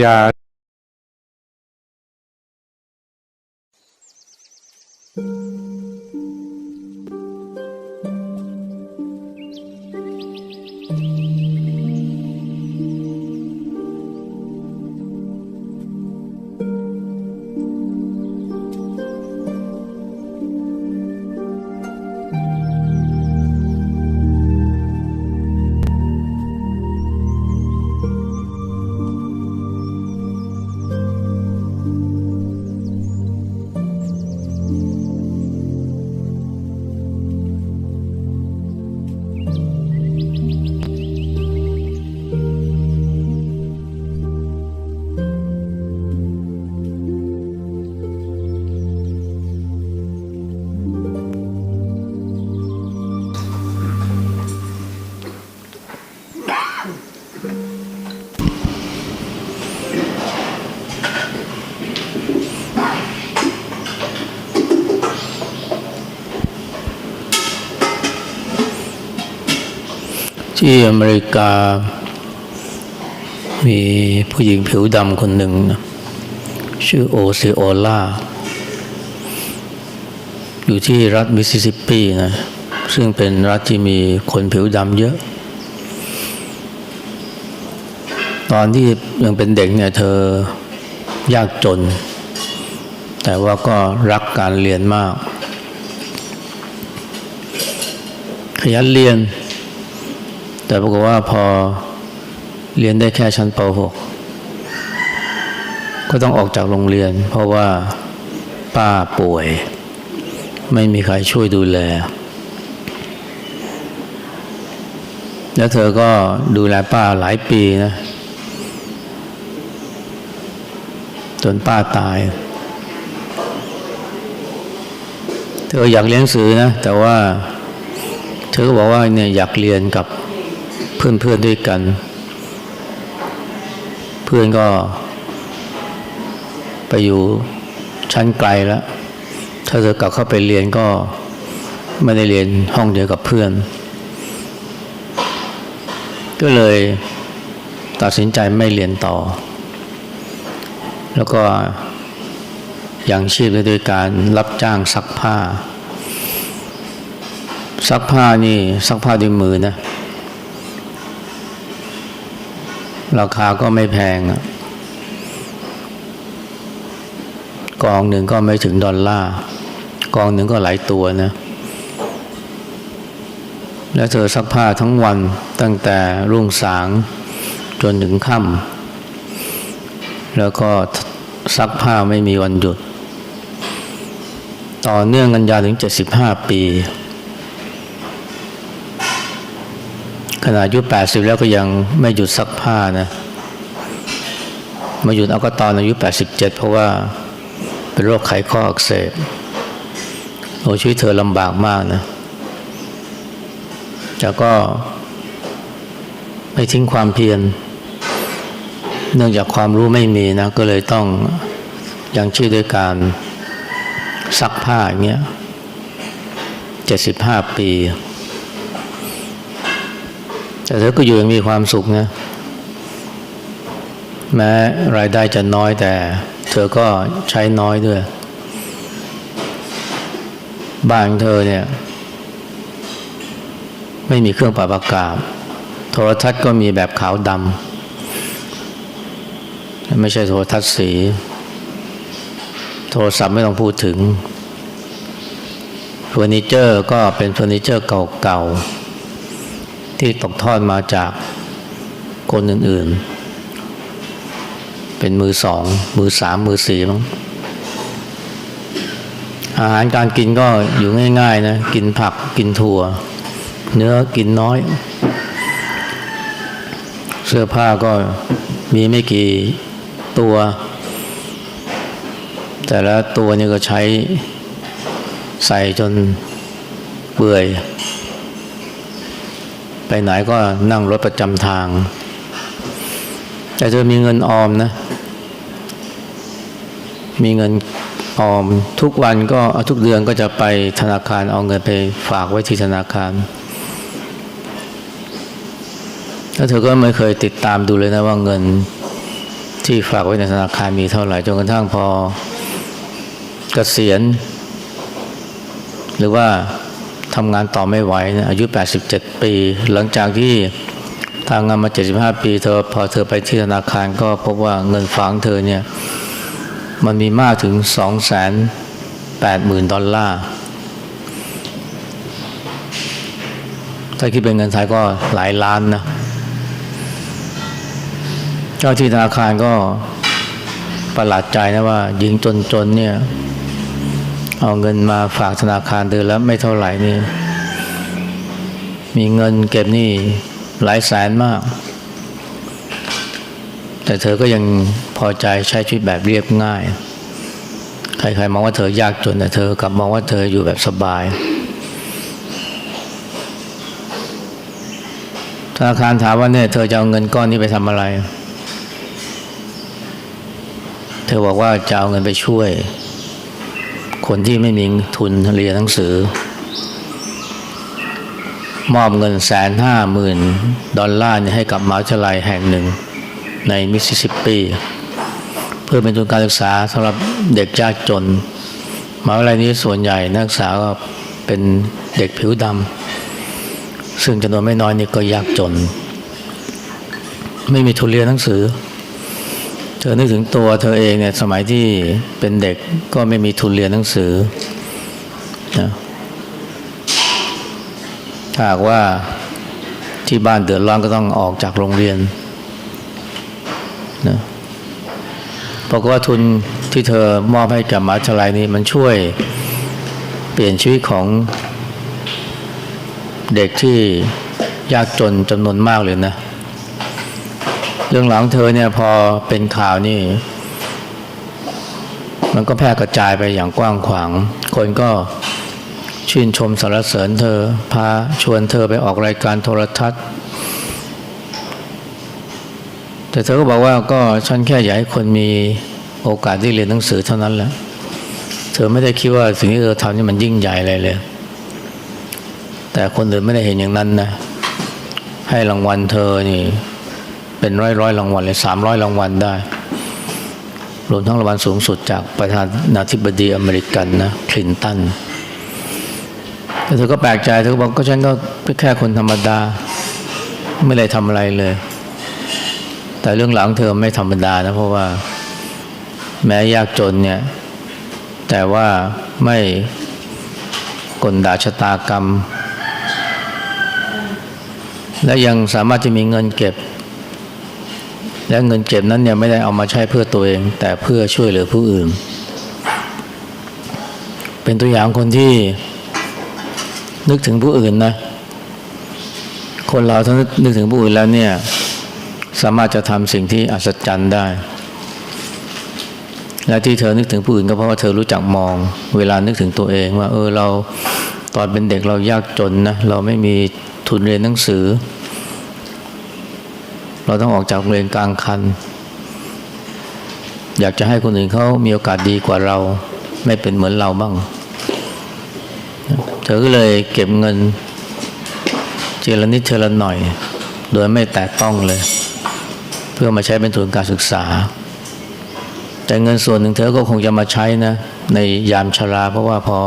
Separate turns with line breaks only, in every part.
อย่
ที่อเมริกา มีผู้หญิงผิวดำคนหนึ่งนะชื่อโอซิโอลาอยู่ที่รัฐมิสซิสซิปปีนะซึ่งเป็นรัฐที่มีคนผิวดำเยอะ ตอนที่ยังเป็นเด็กเนี่ยเธอยากจน แต่ว่าก็รักการเรียนมาก ขยันเรียน แต่ปรากฏว่าพอเรียนได้แค่ชั้นป .6 ก็ต้องออกจากโรงเรียน เพราะว่าป้าป่วย ไม่มีใครช่วยดูแล แล้วเธอก็ดูแลป้าหลายปีนะ จนป้าตาย เธออยากเรียนหนังสือนะ แต่ว่า เธอก็บอกว่าเนี่ยอยากเรียนกับ เพื่อนๆด้วยกัน เพื่อนก็ ไปอยู่ชั้นไกลแล้ว ถ้าเธอกลับเข้าไปเรียนก็ไม่ได้เรียนห้องเดียวกับเพื่อน ก็เลยตัดสินใจไม่เรียนต่อ แล้วก็ยังชีพด้วยการรับจ้างซักผ้า ซักผ้านี่ซักผ้าด้วยมือนะ ราคาก็ไม่แพงกองหนึ่งก็ไม่ถึงดอลลาร์กองหนึ่งก็หลายตัวนะ แล้วเธอซักผ้าทั้งวันตั้งแต่รุ่งสางจนถึงค่ำแล้วก็ซักผ้าไม่มีวันหยุด ต่อเนื่องกันยาวถึง 75 ปี ขนาดอายุ80แล้วก็ยังไม่หยุดซักผ้านะมาหยุดเอาก็ตอนอายุ87เพราะว่าเป็นโรคไขข้ออักเสบโอ้ชีวิตเธอลำบากมากนะแต่ก็ไม่ทิ้งความเพียรเนื่องจากความรู้ไม่มีนะ ก็เลยต้องยังชีพด้วยการซักผ้าอย่างเงี้ย75ปี แต่เธอก็อยู่อย่างมีความสุขนะแม้รายได้จะน้อยแต่ เธอก็ใช้น้อยด้วย บ้านของเธอเนี่ย ไม่มีเครื่องปรับอากาศ โทรทัศน์ก็มีแบบขาวดำไม่ใช่โทรทัศน์สี โทรศัพท์ไม่ต้องพูดถึงเฟอร์นิเจอร์ก็เป็นเฟอร์นิเจอร์เก่าๆ ที่ตกทอดมาจากคนอื่นๆ เป็นมือสอง มือสาม มือสี่มั้งอาหารการกินก็อยู่ง่ายๆนะกินผักกินถั่ว เนื้อกินน้อย เสื้อผ้าก็มีไม่กี่ตัว แต่ละตัวนี่ก็ใช้ใส่จนเปื่อย ไปไหนก็นั่งรถประจำทาง แต่เธอมีเงินออมนะ มีเงินออมทุกวันก็ทุกเดือนก็จะไปธนาคารเอาเงินไปฝากไว้ที่ธนาคารแล้วเธอก็ไม่เคยติดตามดูเลยนะว่าเงินที่ฝากไว้ในธนาคารมีเท่าไหร่จนกระทั่งพอเกษียณ หรือว่า ทำงานต่อไม่ไหวนะอายุ 87 ปี หลังจากที่ทางงานมา 75 ปี เธอพอเธอไปที่ธนาคารก็พบว่าเงินฝากเธอเนี่ยมันมีมากถึง 280,000 ดอลลาร์ ถ้าคิดเป็นเงินไทยก็หลายล้านนะ เจ้าที่ธนาคารก็ประหลาดใจนะว่าหญิงจนๆเนี่ย เอาเงินมาฝากธนาคารเดือนแล้วไม่เท่าไหร่นี่มีเงินเก็บนี่หลายแสนมาก แต่เธอก็ยังพอใจใช้ชีวิตแบบเรียบง่าย ใครๆมองว่าเธอยากจนแต่เธอกลับมองว่าเธออยู่แบบสบาย ธนาคารถามว่าเนี่ยเธอจะเอาเงินก้อนนี้ไปทำอะไร เธอบอกว่าจะเอาเงินไปช่วย คนที่ไม่มีทุนเรียนหนังสือ มอบเงินแสนห้าหมื่นดอลลาร์เนี่ยให้กับมหาวิทยาลัยแห่งหนึ่งในมิสซิสซิปปี เพื่อเป็นทุนการศึกษาสำหรับเด็กยากจนมหาวิทยาลัยนี้ส่วนใหญ่นักศึกษาก็เป็นเด็กผิวดำซึ่งจำนวนไม่น้อยนี่ก็ยากจน ไม่มีทุนเรียนหนังสือ ธอนึกถึงตัวเธอเองเนี่ยสมัยที่เป็นเด็กก็ไม่มีทุนเรียนหนังสือนะถ้าหากว่าที่บ้านเดือดร้อนก็ต้องออกจากโรงเรียนนะเพราะว่าทุนที่เธอมอบให้กับมหาวิทยาลัยนี้มันช่วยเปลี่ยนชีวิตของเด็กที่ยากจนจำนวนมากเลยนะเรื่องหลังเธอเนี่ยพอเป็นข่าวนี่ มันก็แพร่กระจายไปอย่างกว้างขวาง คนก็ชื่นชมสรรเสริญเธอ พาชวนเธอไปออกรายการโทรทัศน์ แต่เธอก็บอกว่าก็ฉันแค่อยากให้คนมีโอกาสได้เรียนหนังสือเท่านั้นแหละ เธอไม่ได้คิดว่าสิ่งที่เธอทำนี่มันยิ่งใหญ่อะไรเลย แต่คนอื่นไม่ได้เห็นอย่างนั้นนะ ให้รางวัลเธอนี่ เป็นร้อยร้อยรางวัลเลยสามร้อยรางวัลได้ รวมทั้งรางวัลสูงสุดจากประธานาธิบดีอเมริกันนะคลินตันแต่เธอก็แปลกใจเธอบอกก็ฉันก็เป็นแค่คนธรรมดา ไม่ได้ทำอะไรเลย แต่เรื่องหลังเธอไม่ธรรมดานะเพราะว่าแม้ยากจนเนี่ย แต่ว่าไม่กลด่าชะตากรรม และยังสามารถจะมีเงินเก็บ และเงินเก็บนั้นเนี่ยไม่ได้เอามาใช้เพื่อตัวเอง แต่เพื่อช่วยเหลือผู้อื่น เป็นตัวอย่างคนที่นึกถึงผู้อื่นนะ คนเราถ้านึกถึงผู้อื่นแล้วเนี่ยสามารถจะทำสิ่งที่อัศจรรย์ได้ และที่เธอนึกถึงผู้อื่นก็เพราะว่าเธอรู้จักมอง เวลานึกถึงตัวเองว่า เออเราตอนเป็นเด็กเรายากจนนะเราไม่มีทุนเรียนหนังสือ เราต้องออกจากโรงเรียนกลางคัน อยากจะให้คนอื่นเขามีโอกาสดีกว่าเรา ไม่เป็นเหมือนเราบ้าง เธอก็เลยเก็บเงินเจรนิดเทละหน่อย โดยไม่แตะต้องเลย เพื่อมาใช้เป็นทุนการศึกษา แต่เงินส่วนหนึ่งเธอก็คงจะมาใช้นะ ในยามชรา เพราะว่าพอ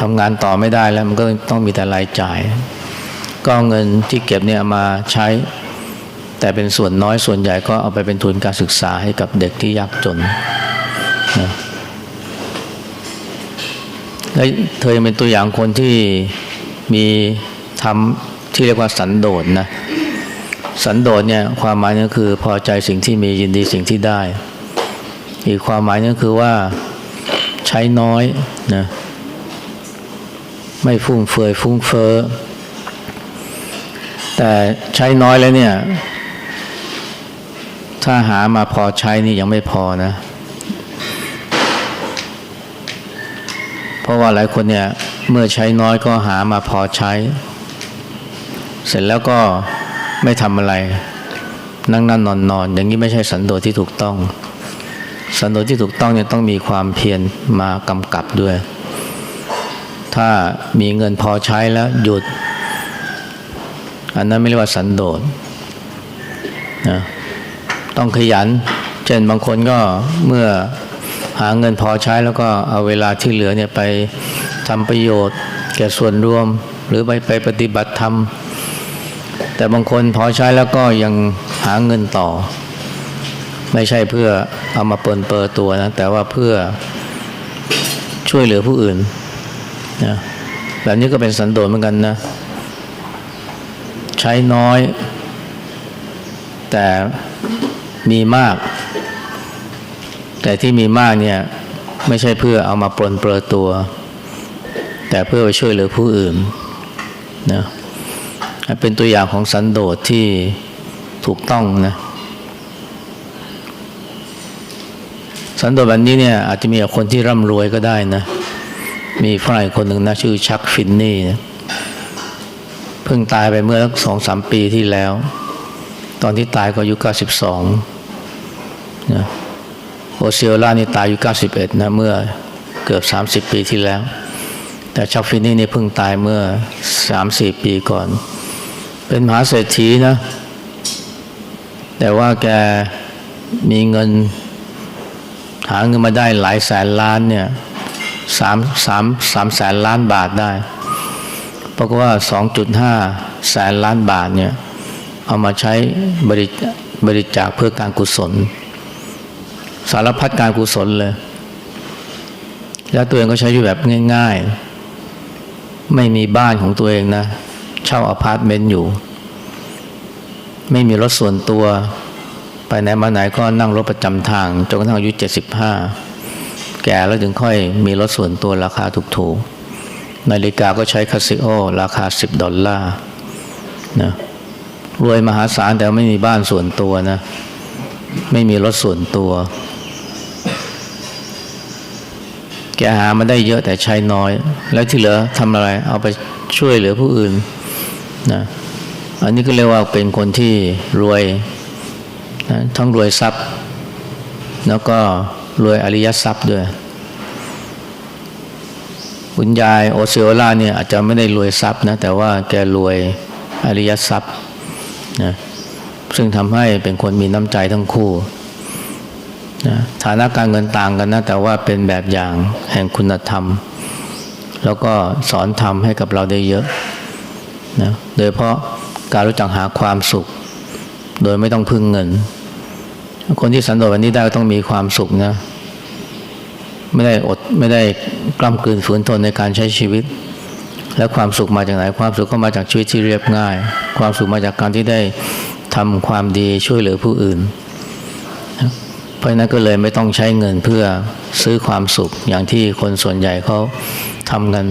ทำงานต่อไม่ได้แล้วมันก็ต้องมีแต่รายจ่าย ก็เอาเงินที่เก็บเนี่ยมาใช้ แต่เป็นส่วนน้อยส่วนใหญ่ก็เอาไปเป็นทุนการศึกษาให้กับเด็กที่ยากจนนะและเธอยังเป็นตัวอย่างคนที่มีทำที่เรียกว่าสันโดษนะสันโดษเนี่ยความหมายก็คือพอใจสิ่งที่มียินดีสิ่งที่ได้ อีกความหมายก็คือว่าใช้น้อยนะไม่ฟุ่มเฟือยฟุ้งเฟ้อ แต่ใช้น้อยแล้วเนี่ย ถ้าหามาพอใช้นี่ยังไม่พอนะ เพราะว่าหลายคนเนี่ย เมื่อใช้น้อยก็หามาพอใช้ เสร็จแล้วก็ไม่ทำอะไร นั่งนั่นนอนนอนอย่างนี้ไม่ใช่สันโดษที่ถูกต้อง สันโดษที่ถูกต้องเนี่ยต้องมีความเพียรมากำกับด้วย ถ้ามีเงินพอใช้แล้วหยุด อันนั้นไม่เรียกว่าสันโดษนะต้องขยัน เช่นบางคนก็เมื่อหาเงินพอใช้แล้วก็เอาเวลาที่เหลือเนี่ยไปทำประโยชน์ แก่ส่วนรวม หรือไปไปปฏิบัติธรรม แต่บางคนพอใช้แล้วก็ยังหาเงินต่อ ไม่ใช่เพื่อเอามาเปินเปอตัวนะ แต่ว่าเพื่อช่วยเหลือผู้อื่นนะแบบนี้ก็เป็นสันโดษเหมือนกันนะ ใช้น้อย แต่มีมาก แต่ที่มีมากเนี่ยไม่ใช่เพื่อเอามาปลนเปลือตัว แต่เพื่อไปช่วยเหลือผู้อื่นนะเป็นตัวอย่างของสันโดษที่ถูกต้องนะสันโดษแบบนี้เนี่ยอาจจะมีคนที่ร่ำรวยก็ได้นะ มีฝรั่งคนหนึ่งนะชื่อชักฟินนี่นะ พิ่งตายไปเมื่อสองสามปีที่แล้ว ตอนที่ตายก็อายุ92นะโอเซียล่านี่ตายอายุ91นะเมื่อเกือบ30ปีที่แล้ว แต่ชักฟินนี่นี่เพิ่งตายเมื่อ3-4ปีก่อน เป็นมหาเศรษฐีนะ แต่ว่าแกมีเงิน หาเงินมาได้หลายแสนล้านเนี่ยสามสามสามแสนล้านบาทได้ เพราะว่าสองจุดห้าแสนล้านบาทเนี่ยเอามาใช้บริบริจาคเพื่อการกุศล สารพัดการกุศลเลย แล้วตัวเองก็ใช้ชีวิตแบบง่าย ๆ ไม่มีบ้านของตัวเองนะ เช่าอพาร์ตเมนต์อยู่ ไม่มีรถส่วนตัว ไปไหนมาไหนก็นั่งรถประจำทางจนกระทั่งอายุเจ็ดสิบห้าแก่แล้วถึงค่อยมีรถส่วนตัวราคาถูกๆ นาฬิกาก็ใช้คาซิโอ ราคาสิบดอลลาร์นะรวยมหาศาลแต่ไม่มีบ้านส่วนตัวนะ ไม่มีรถส่วนตัว แกหามาได้เยอะแต่ใช้น้อย แล้วที่เหลือทำอะไร เอาไปช่วยเหลือผู้อื่นนะอันนี้ก็เรียกว่าเป็นคนที่รวยนะทั้งรวยทรัพย์ แล้วก็รวยอริยทรัพย์ด้วย คุณยายโอเซโอล่าเนี่ยอาจจะไม่ได้รวยทรัพย์นะแต่ว่าแกรวยอริยทรัพย์นะซึ่งทำให้เป็นคนมีน้ำใจทั้งคู่นะฐานะการเงินต่างกันนะแต่ว่าเป็นแบบอย่างแห่งคุณธรรม แล้วก็สอนธรรมให้กับเราได้เยอะนะโดยเพราะการรู้จักหาความสุข โดยไม่ต้องพึ่งเงิน คนที่สันโดษวันนี้ได้ก็ต้องมีความสุขนะ ไม่ได้อดไม่ได้กล้ำกลืนฝืนทนในการใช้ชีวิต และความสุขมาจากไหนความสุขก็มาจากชีวิตที่เรียบง่าย ความสุขมาจากการที่ได้ทำความดีช่วยเหลือผู้อื่น เพราะนั้นก็เลยไม่ต้องใช้เงินเพื่อซื้อความสุขอย่างที่คนส่วนใหญ่เขาทำกัน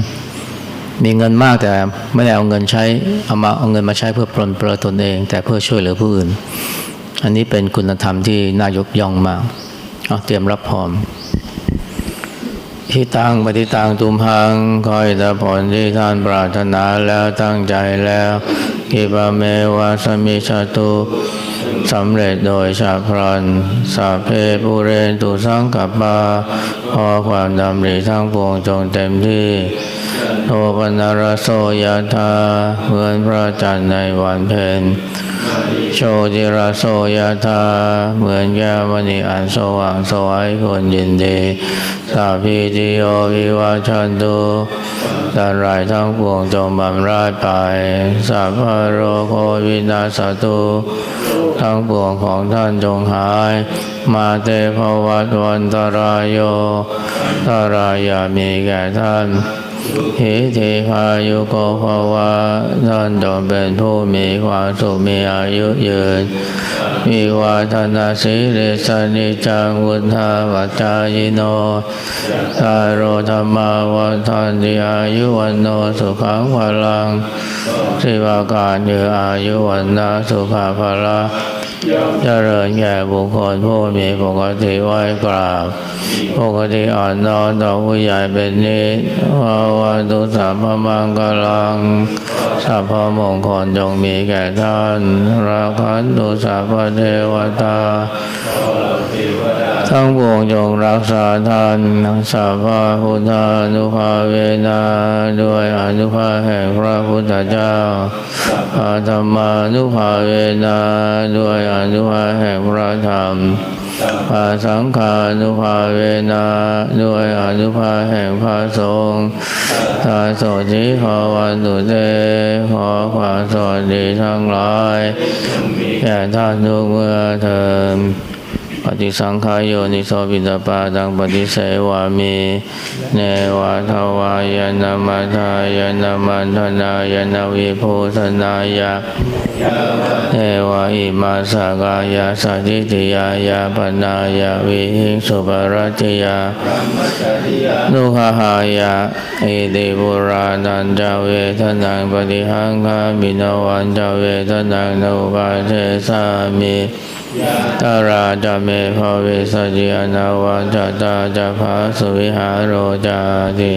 มีเงินมากแต่ไม่ได้เอาเงินใช้เอามาเอาเงินมาใช้เพื่อปลนเปลือตนเอง แต่เพื่อช่วยเหลือผู้อื่น อันนี้เป็นคุณธรรมที่น่ายกย่องมากเาเตรียมรับพร้อม ที่ตังปฏิตังตุมหังคอยแต่ผลที่ท่านปรารถนาแล้วตั้งใจแล้วกิปะเมวะสมิชาตุ สำเร็จโดยชาพรันสัพเพปุเรนตุสังกัปปาพอความดำริทั้งปวงจงเต็มที่โทปนารโสยธาเหมือนพระจันทร์ในวันเพ็ญโชติราโสยธาเหมือนแก้วมณีอันสว่างสวยคนยินดี สาพีติโยวิวัชันตุ สันไรายทั้งปวงจงบำราดไปสัพพโรโควินาสตุทั้งปวงของท่านจงหาย มาเตภวัตวันตรายโยตรายามีแก่ท่าน หิธิพายุโกภวะท่านจงเป็นผู้มีความสุขมีอายุยืน มีวาทนาสิริสนิจังวุฒาวัจจายโนตาโรธรรมาวันทันติอายุวันโนสุขังพลัง สิวาการยืออายุวันนาสุขาภละเจริญแก่บุคคลผู้มีปกติไหวกราบ ปกติอ่อนน้อมต่อผู้ใหญ่เป็นนิสภาวันตุสัพพมังกลังสัพพมงคลจงมีแก่ท่าน ราคันตุสัพพเทวตา ทั้งปวงจงรักษาทานสัพพะพุทธานุภาเวนะด้วยอนุภาแห่งพระพุทธเจ้าอาธรรมานุภาเวนะด้วยอนุภาแห่งพระธรรมอาสังฆานุภาเวนะด้วยอนุภาแห่งพระสงฆ์สาธุจิขอวันตุเตขอความสวัสดีทั้งหลายแก่ท่านทุกเมื่อเถิด ปฏิสังขายโยนิโสปิตาปาดังปฏิเสวามีเนวะทวายนามาทายนามันธนายนาวิภูธนายะเอวะอิมาสกายาสัจิติยายาปนายาวิหิงสุปรัติยานุขหายาอิติบุรานันจาเวทนังปฏิหังคามินวันจาเวทนังนุปาเทสามิ ตาราจาเมภเวสจิอนาวันจตาจาภาสุวิหารโรจาติ